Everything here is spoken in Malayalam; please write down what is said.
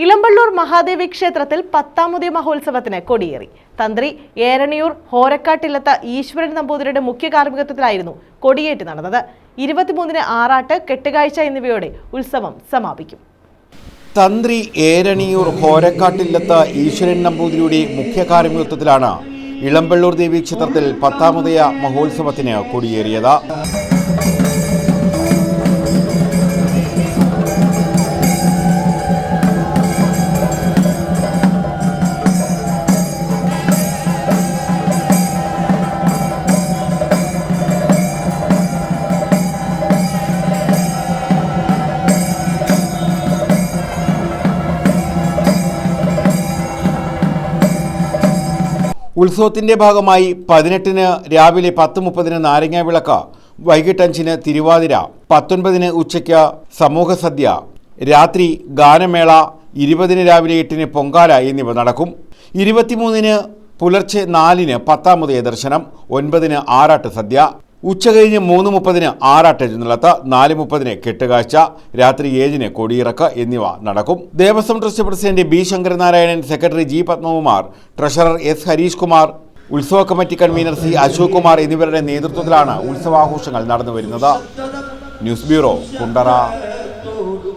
ഇളമ്പള്ളൂർ മഹാദേവി ക്ഷേത്രത്തിൽ പത്താമുദയ മഹോത്സവത്തിന് കൊടിയേറി. തന്ത്രി ഏരണിയൂർ ഹോരക്കാട്ടിലത്ത ഈശ്വരൻ നമ്പൂതിരിയുടെ മുഖ്യ കാർമ്മികത്വത്തിലായിരുന്നു കൊടിയേറ്റ് നടന്നത്. ഇരുപത്തിമൂന്നിന് ആറാട്ട് കെട്ടുകാഴ്ച എന്നിവയോടെ ഉത്സവം സമാപിക്കും. തന്ത്രി ഏരണിയൂർ ഹോരക്കാട്ടില്ലത്ത ഈശ്വരൻ നമ്പൂതിരിയുടെ മുഖ്യ കാർമ്മികത്വത്തിലാണ് ഇളമ്പള്ളൂർ ദേവി ക്ഷേത്രത്തിൽ പത്താമതയ മഹോത്സവത്തിന് കൊടിയേറിയത്. ഉത്സവത്തിന്റെ ഭാഗമായി പതിനെട്ടിന് രാവിലെ പത്ത് മുപ്പതിന് നാരങ്ങ വിളക്ക് വൈകിട്ട് അഞ്ചിന് തിരുവാതിര പത്തൊൻപതിന് ഉച്ചയ്ക്ക് സമൂഹ സദ്യ രാത്രി ഗാനമേള ഇരുപതിന് രാവിലെ എട്ടിന് പൊങ്കാല എന്നിവ നടക്കും. ഇരുപത്തിമൂന്നിന് പുലർച്ചെ നാലിന് പത്താമതേ ദർശനം ഒൻപതിന് ആറാട്ട് സദ്യ ഉച്ചകഴിഞ്ഞ് മൂന്ന് മുപ്പതിന് ആറാട്ട് എഴുന്നള്ളത്ത് നാല് മുപ്പതിന് കെട്ടുകാഴ്ച രാത്രി ഏഴിന് കൊടിയിറക്ക് എന്നിവ നടക്കും. Devaswom trust president B Sankaranarayanan secretary G Padmakumar treasurer S Harish Kumar ഉത്സവ committee convener C Ashok Kumar എന്നിവരുടെ നേതൃത്വത്തിലാണ് ഉത്സവാഘോഷങ്ങൾ നടന്നു വരുന്നത് ന്യൂസ് ബ്യൂറോ കുണ്ടറ.